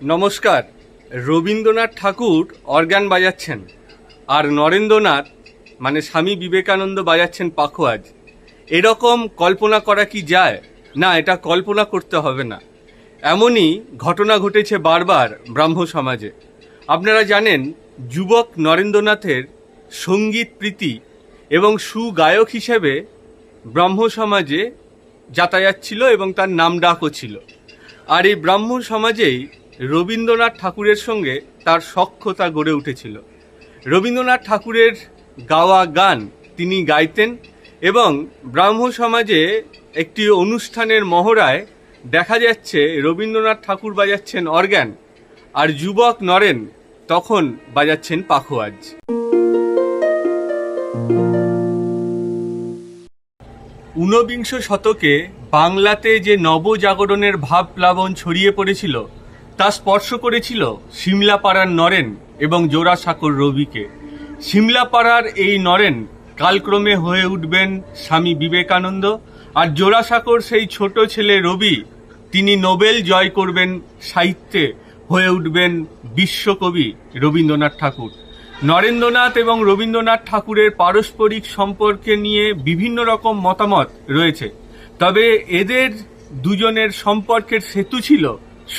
নমস্কার, রবীন্দ্রনাথ ঠাকুর অর্গান বাজাচ্ছেন আর নরেন্দ্রনাথ মানে স্বামী বিবেকানন্দ বাজাচ্ছেন পাখোয়াজ। এরকম কল্পনা করা কি যায়? না, এটা কল্পনা করতে হবে না। এমনই ঘটনা ঘটেছে বারবার ব্রাহ্ম সমাজে। আপনারা জানেন, যুবক নরেন্দ্রনাথের সংগীত প্রীতি এবং সুগায়ক হিসেবে ব্রাহ্ম সমাজে যাতায়াত ছিল এবং তার নাম ডাকও ছিল। আর এই ব্রাহ্ম সমাজেই রবীন্দ্রনাথ ঠাকুরের সঙ্গে তার সখ্যতা গড়ে উঠেছিল। রবীন্দ্রনাথ ঠাকুরের গাওয়া গান তিনি গাইতেন এবং ব্রাহ্ম সমাজে একটি অনুষ্ঠানের মহড়ায় দেখা যাচ্ছে রবীন্দ্রনাথ ঠাকুর বাজাচ্ছেন অর্গ্যান আর যুবক নরেন তখন বাজাচ্ছেন পাখোয়াজ। ঊনবিংশ শতকে বাংলাতে যে নবজাগরণের ভাব প্লাবন ছড়িয়ে পড়েছিল তা স্পর্শ করেছিল সিমলাপাড়ার নরেন এবং জোড়াসাঁকোর রবিকে। সিমলাপাড়ার এই নরেন কালক্রমে হয়ে উঠবেন স্বামী বিবেকানন্দ আর জোড়াসাঁকোর সেই ছোট ছেলে রবি, তিনি নোবেল জয় করবেন সাহিত্যে হয়ে উঠবেন বিশ্বকবি রবীন্দ্রনাথ ঠাকুর। নরেন্দ্রনাথ এবং রবীন্দ্রনাথ ঠাকুরের পারস্পরিক সম্পর্কে নিয়ে বিভিন্ন রকম মতামত রয়েছে। তবে এদের দুজনের সম্পর্কের সেতু ছিল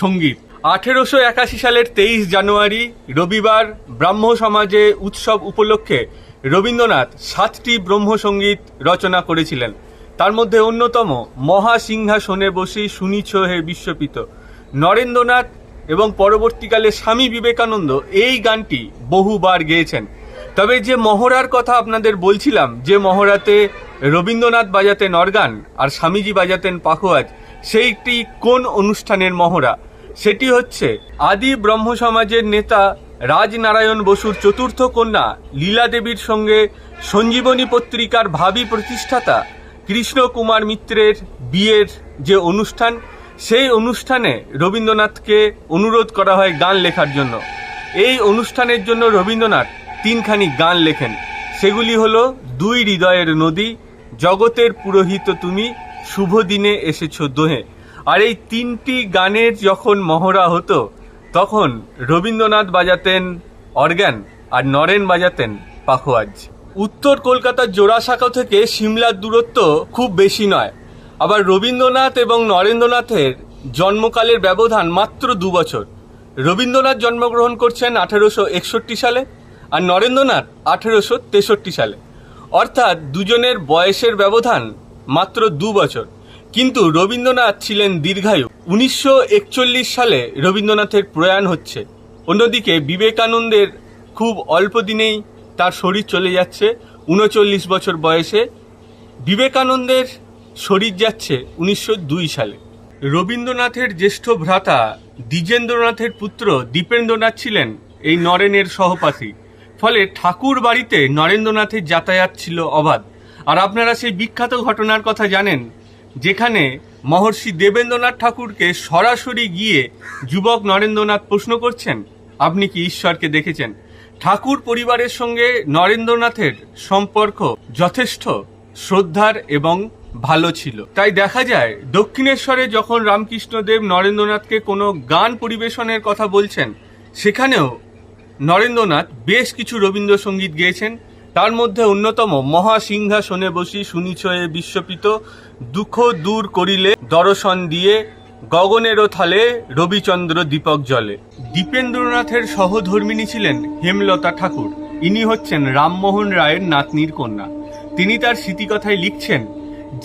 সংগীত। আঠেরোশো একাশি সালের তেইশ জানুয়ারি রবিবার ব্রাহ্ম সমাজে উৎসব উপলক্ষে রবীন্দ্রনাথ সাতটি ব্রহ্মসঙ্গীত রচনা করেছিলেন। তার মধ্যে অন্যতম মহাসিংহাসনে বসে শুনিছ হে বিশ্বপিত। নরেন্দ্রনাথ এবং পরবর্তীকালে স্বামী বিবেকানন্দ এই গানটি বহুবার গেয়েছেন। তবে যে মহড়ার কথা আপনাদের বলছিলাম, যে মহড়াতে রবীন্দ্রনাথ বাজাতেন অর্গান আর স্বামীজি বাজাতেন পাখোয়াজ, সেইটি কোন অনুষ্ঠানের মহড়া? সেটি হচ্ছে আদি ব্রহ্ম সমাজের নেতা রাজনারায়ণ বসুর চতুর্থ কন্যা লীলা দেবীর সঙ্গে সঞ্জীবনী পত্রিকার ভাবি প্রতিষ্ঠাতা কৃষ্ণ কুমার মিত্রের বিয়ের যে অনুষ্ঠান, সেই অনুষ্ঠানে রবীন্দ্রনাথকে অনুরোধ করা হয় গান লেখার জন্য। এই অনুষ্ঠানের জন্য রবীন্দ্রনাথ তিনখানি গান লেখেন। সেগুলি হলো, দুই হৃদয়ের নদী, জগতের পুরোহিত তুমি, শুভ দিনে এসেছ দোহে। আর এই তিনটি গানের যখন মহড়া হতো, তখন রবীন্দ্রনাথ বাজাতেন অর্গ্যান আর নরেন বাজাতেন পাখোয়াজ। উত্তর কলকাতার জোড়াসাঁকো থেকে সিমলার দূরত্ব খুব বেশি নয়। আবার রবীন্দ্রনাথ এবং নরেন্দ্রনাথের জন্মকালের ব্যবধান মাত্র দু বছর। রবীন্দ্রনাথ জন্মগ্রহণ করছেন আঠেরোশো একষট্টি সালে আর নরেন্দ্রনাথ আঠেরোশো তেষট্টি সালে। অর্থাৎ দুজনের বয়সের ব্যবধান মাত্র দু বছর। কিন্তু রবীন্দ্রনাথ ছিলেন দীর্ঘায়ু। উনিশশো একচল্লিশ সালে রবীন্দ্রনাথের প্রয়াণ হচ্ছে। অন্যদিকে বিবেকানন্দের খুব অল্প দিনেই তার শরীর চলে যাচ্ছে। উনচল্লিশ বছর বয়সে বিবেকানন্দের শরীর যাচ্ছে উনিশশো দুই সালে। রবীন্দ্রনাথের জ্যেষ্ঠ ভ্রাতা দ্বিজেন্দ্রনাথের পুত্র দীপেন্দ্রনাথ ছিলেন এই নরেনের সহপাঠী। ফলে ঠাকুর বাড়িতে নরেন্দ্রনাথের যাতায়াত ছিল অবাধ। আর আপনারা সেই বিখ্যাত ঘটনার কথা জানেন যেখানে মহর্ষি দেবেন্দ্রনাথ ঠাকুরকে সরাসরি গিয়ে যুবক নরেন্দ্রনাথ প্রশ্ন করছেন, আপনি কি ঈশ্বরকে দেখেছেন? ঠাকুর পরিবারের সঙ্গে নরেন্দ্রনাথের সম্পর্ক যথেষ্ট, শ্রদ্ধার এবং ভালো ছিল। তাই দেখা যায়, দক্ষিণেশ্বরে যখন রামকৃষ্ণদেব নরেন্দ্রনাথকে কোনো গান পরিবেশনের কথা বলছেন, সেখানেও নরেন্দ্রনাথ বেশ কিছু রবীন্দ্রসঙ্গীত গেয়েছেন। তার মধ্যে অন্যতম মহাসিংহাসনে বসি শুনিছ এ বিশ্বপিত দুঃখ দূর করিলে দর্শন দিয়ে গগনেরও থালে রবিচন্দ্র দীপক জলে। দীপেন্দ্রনাথের সহধর্মিনী ছিলেন হেমলতা ঠাকুর। ইনি হচ্ছেন রামমোহন রায়ের নাতনির কন্যা। তিনি তার স্মৃতিকথায় লিখছেন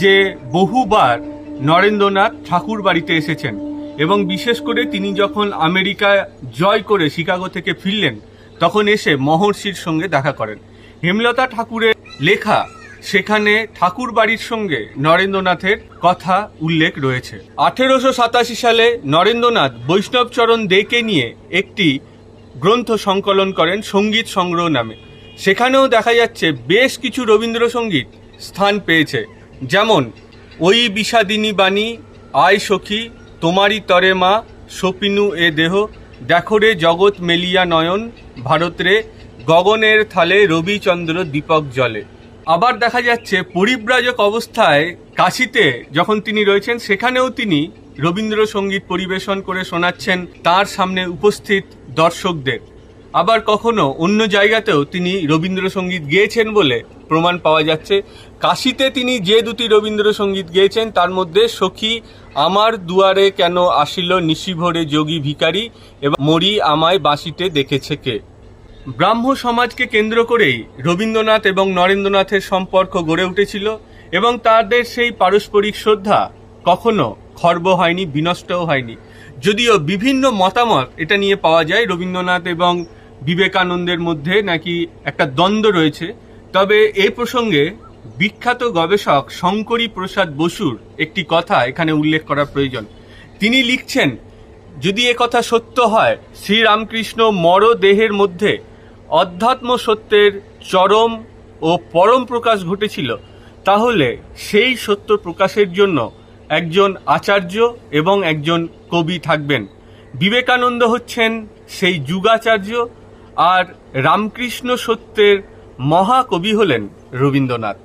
যে, বহুবার নরেন্দ্রনাথ ঠাকুর বাড়িতে এসেছেন এবং বিশেষ করে তিনি যখন আমেরিকা জয় করে শিকাগো থেকে ফিরলেন, তখন এসে মহর্ষির সঙ্গে দেখা করেন। হেমলতা ঠাকুরের লেখা, সেখানে ঠাকুর বাড়ির সঙ্গে নরেন্দ্রনাথের কথা উল্লেখ রয়েছে। আঠেরোশো সাতাশি সালে নরেন্দ্রনাথ বৈষ্ণবচরণ দেকে নিয়ে একটি গ্রন্থ সংকলন করেন সংগীত সংগ্রহ নামে। সেখানেও দেখা যাচ্ছে বেশ কিছু রবীন্দ্রসঙ্গীত স্থান পেয়েছে। যেমন, ওই বিষাদিনী বাণী, আয় সখী, তোমারই তরে মা, সপিনু এ দেহ, দেখো রে জগৎ মেলিয়া নয়ন ভারতরে গগনের থালে রবিচন্দ্র দীপক জলে। আবার দেখা যাচ্ছে পরিব্রাজক অবস্থায় কাশিতে যখন তিনি রয়েছেন, সেখানেও তিনি রবীন্দ্রসঙ্গীত পরিবেশন করে শোনাচ্ছেন তার সামনে উপস্থিত দর্শকদের। আবার কখনো অন্য জায়গাতেও তিনি রবীন্দ্রসঙ্গীত গেয়েছেন বলে প্রমাণ পাওয়া যাচ্ছে। কাশিতে তিনি যে দুটি রবীন্দ্রসঙ্গীত গেয়েছেন, তার মধ্যে সখী আমার দুয়ারে কেন আসিল নিশিভরে যোগী ভিকারি এবং মরি আমায় বাঁশিতে দেখেছে কে? ব্রাহ্ম সমাজকে কেন্দ্র করেই রবীন্দ্রনাথ এবং নরেন্দ্রনাথের সম্পর্ক গড়ে উঠেছিল এবং তাদের সেই পারস্পরিক শ্রদ্ধা কখনো খর্ব হয়নি, বিনষ্টও হয়নি। যদিও বিভিন্ন মতামত এটা নিয়ে পাওয়া যায়, রবীন্দ্রনাথ এবং বিবেকানন্দের মধ্যে নাকি একটা দ্বন্দ্ব রয়েছে। তবে এই প্রসঙ্গে বিখ্যাত গবেষক শঙ্করী প্রসাদ বসুর একটি কথা এখানে উল্লেখ করা প্রয়োজন। তিনি লিখছেন, যদি এ কথা সত্য হয়, শ্রীরামকৃষ্ণ মর দেহের মধ্যে অধ্যাত্ম সত্যের চরম ও পরম প্রকাশ ঘটেছিল। তাহলে সেই সত্য প্রকাশের জন্য একজন আচার্য এবং একজন কবি থাকবেন। বিবেকানন্দ হচ্ছেন সেই যুগাচার্য আর রামকৃষ্ণ সত্যের মহাকবি হলেন রবীন্দ্রনাথ।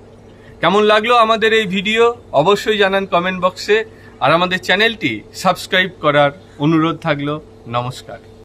কেমন লাগল আমাদের এই ভিডিও? অবশ্যই জানান কমেন্ট বক্সে। আর আমাদের চ্যানেলটি সাবস্ক্রাইব করার অনুরোধ থাকল। নমস্কার।